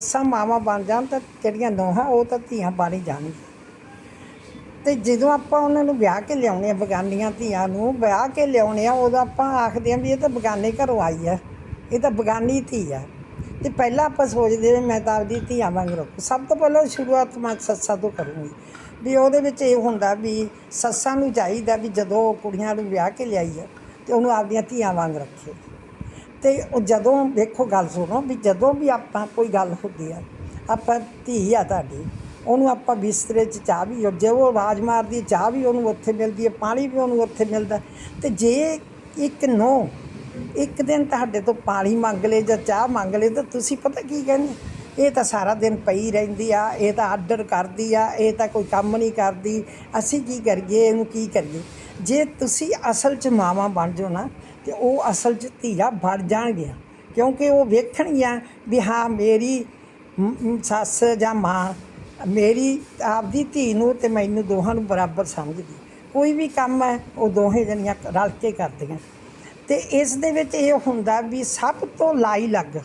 ਸਾ ਮਾਵਾਂ ਬਣ ਜਾਣ ਤਾਂ ਜਿਹੜੀਆਂ ਨੋਹਾਂ ਉਹ ਤਾਂ ਧੀਆਂ ਬਣ ਹੀ ਜਾਣਗੀਆਂ ਤੇ ਜਦੋਂ ਆਪਾਂ ਉਹਨਾਂ ਨੂੰ ਵਿਆਹ ਕੇ ਲਿਆਉਣੇ ਆ, ਬਗਾਨੀਆਂ ਧੀਆਂ ਨੂੰ ਵਿਆਹ ਕੇ ਲਿਆਉਣੇ ਆ, ਉਦੋਂ ਆਪਾਂ ਆਖਦੇ ਆ ਵੀ ਇਹ ਤਾਂ ਬਗਾਨੇ ਘਰੋਂ ਆਈ ਆ। ਇਹ ਤਾਂ ਬਗਾਨੀ ਧੀ ਆ। ਤੇ ਪਹਿਲਾਂ ਆਪਾਂ ਸੋਚਦੇ ਵੀ ਮੈਂ ਤਾਂ ਆਪਦੀ ਧੀਆਂ ਵਾਂਗ ਰੱਖੂ ਸਭ ਤੋਂ ਪਹਿਲਾਂ ਸ਼ੁਰੂਆਤ ਮੈਂ ਸੱਸਾਂ ਤੋਂ ਕਰੂੰਗੀ। ਵੀ ਉਹਦੇ ਵਿੱਚ ਇਹ ਹੁੰਦਾ ਵੀ ਸੱਸਾਂ ਨੂੰ ਚਾਹੀਦਾ ਵੀ ਜਦੋਂ ਉਹ ਕੁੜੀਆਂ ਨੂੰ ਵਿਆਹ ਕੇ ਲਿਆਈ ਆ, ਤੇ ਉਹਨੂੰ ਆਪਦੀਆਂ ਧੀਆਂ ਵਾਂਗ ਰੱਖੇ। ਤੇ ਉਹ ਜਦੋਂ ਵੇਖੋ ਗੱਲ ਸੁਣੋ ਵੀ ਜਦੋਂ ਵੀ ਆਪਾਂ ਕੋਈ ਗੱਲ ਹੁੰਦੀ ਆ, ਆਪਾਂ ਧੀ ਆ ਤੁਹਾਡੀ, ਉਹਨੂੰ ਆਪਾਂ ਬਿਸਤਰੇ 'ਚ ਚਾਹ ਵੀ ਜੇ ਉਹ ਆਵਾਜ਼ ਮਾਰਦੀ ਚਾਹ ਵੀ ਉਹਨੂੰ ਉੱਥੇ ਮਿਲਦੀ ਹੈ ਪਾਣੀ ਵੀ ਉਹਨੂੰ ਉੱਥੇ ਮਿਲਦਾ। ਤੇ ਜੇ ਇੱਕ ਨੋ, ਇੱਕ ਦਿਨ ਤੁਹਾਡੇ ਤੋਂ ਪਾਣੀ ਮੰਗ ਲੇ ਜਾਂ ਚਾਹ ਮੰਗ ਲੇ ਤਾਂ ਤੁਸੀਂ ਪਤਾ ਕੀ ਕਹਿੰਦੇ? ਇਹ ਤਾਂ ਸਾਰਾ ਦਿਨ ਪਈ ਰਹਿੰਦੀ ਆ, ਇਹ ਤਾਂ ਆਰਡਰ ਕਰਦੀ ਆ, ਇਹ ਤਾਂ ਕੋਈ ਕੰਮ ਨਹੀਂ ਕਰਦੀ। ਅਸੀਂ ਕੀ ਕਰੀਏ, ਇਹਨੂੰ ਕੀ ਕਰੀਏ? ਜੇ ਤੁਸੀਂ ਅਸਲ 'ਚ ਮਾਵਾਂ ਬਣ ਜਾਓ ਨਾ ਤੇ ਉਹ ਅਸਲ 'ਚ ਧੀਆ ਬਣ ਜਾਣਗੀਆਂ। ਕਿਉਂਕਿ ਉਹ ਵੇਖਣਗੀਆਂ ਵੀ ਹਾਂ, ਮੇਰੀ ਸੱਸ ਜਾਂ ਮਾਂ, ਮੇਰੀ ਆਪਦੀ ਧੀ ਨੂੰ ਤੇ ਮੈਨੂੰ ਦੋਹਾਂ ਨੂੰ ਬਰਾਬਰ ਸਮਝਦੀ। ਕੋਈ ਵੀ ਕੰਮ ਹੈ, ਉਹ ਦੋਹੇ ਜਣੀਆਂ ਰਲ ਕੇ ਕਰਦੀਆਂ। ਤੇ ਇਸ ਦੇ ਵਿੱਚ ਇਹ ਹੁੰਦਾ ਵੀ ਸਭ ਤੋਂ ਲਾਈ ਲੱਗ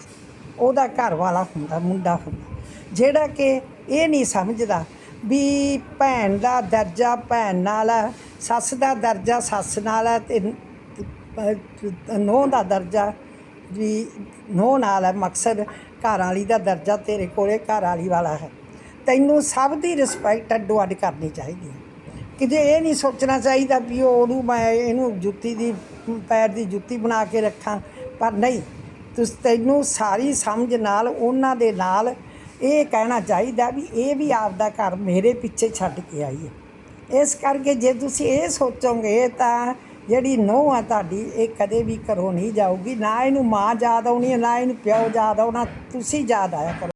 ਉਹਦਾ ਘਰ ਵਾਲਾ ਹੁੰਦਾ, ਮੁੰਡਾ ਹੁੰਦਾ। ਜਿਹੜਾ ਕਿ ਇਹ ਨਹੀਂ ਸਮਝਦਾ ਵੀ ਭੈਣ ਦਾ ਦਰਜਾ ਭੈਣ ਨਾਲ ਹੈ, ਸੱਸ ਦਾ ਦਰਜਾ ਸੱਸ ਨਾਲ ਹੈ ਤੇ ਨੋਹ ਦਾ ਦਰਜਾ ਵੀ ਨੋਹ ਨਾਲ ਹੈ, ਮਕਸਦ ਘਰ ਵਾਲੀ ਦਾ ਦਰਜਾ ਤੇਰੇ ਕੋਲੇ ਘਰ ਵਾਲੀ ਵਾਲਾ ਹੈ। ਤੈਨੂੰ ਸਭ ਦੀ ਰਿਸਪੈਕਟ ਅੱਡੋ ਅੱਡ ਕਰਨੀ ਚਾਹੀਦੀ ਹੈ। ਕਿਤੇ ਇਹ ਨਹੀਂ ਸੋਚਣਾ ਚਾਹੀਦਾ ਵੀ ਉਹ ਉਹਨੂੰ ਮੈਂ ਇਹਨੂੰ ਜੁੱਤੀ ਦੀ, ਪੈਰ ਦੀ ਜੁੱਤੀ ਬਣਾ ਕੇ ਰੱਖਾਂ, ਪਰ ਨਹੀਂ। ਤੁਸ, ਤੈਨੂੰ ਸਾਰੀ ਸਮਝ ਨਾਲ, ਉਹਨਾਂ ਦੇ ਨਾਲ ਇਹ ਕਹਿਣਾ ਚਾਹੀਦਾ ਵੀ ਇਹ ਵੀ ਆਪਦਾ ਘਰ ਮੇਰੇ ਪਿੱਛੇ ਛੱਡ ਕੇ ਆਈ ਹੈ ਇਸ ਕਰਕੇ ਜੇ ਤੁਸੀਂ ਇਹ ਸੋਚੋਗੇ ਤਾਂ ਜਿਹੜੀ ਨੋਹ ਆ ਤੁਹਾਡੀ, ਇਹ ਕਦੇ ਵੀ ਘਰੋਂ ਨਹੀਂ ਜਾਊਗੀ। ਨਾ ਇਹਨੂੰ ਮਾਂ ਯਾਦ ਆਉਣੀ ਹੈ ਨਾ ਇਹਨੂੰ ਪਿਓ ਯਾਦ ਆਉਣਾ। ਤੁਸੀਂ ਯਾਦ ਆਇਆ ਕਰੋ।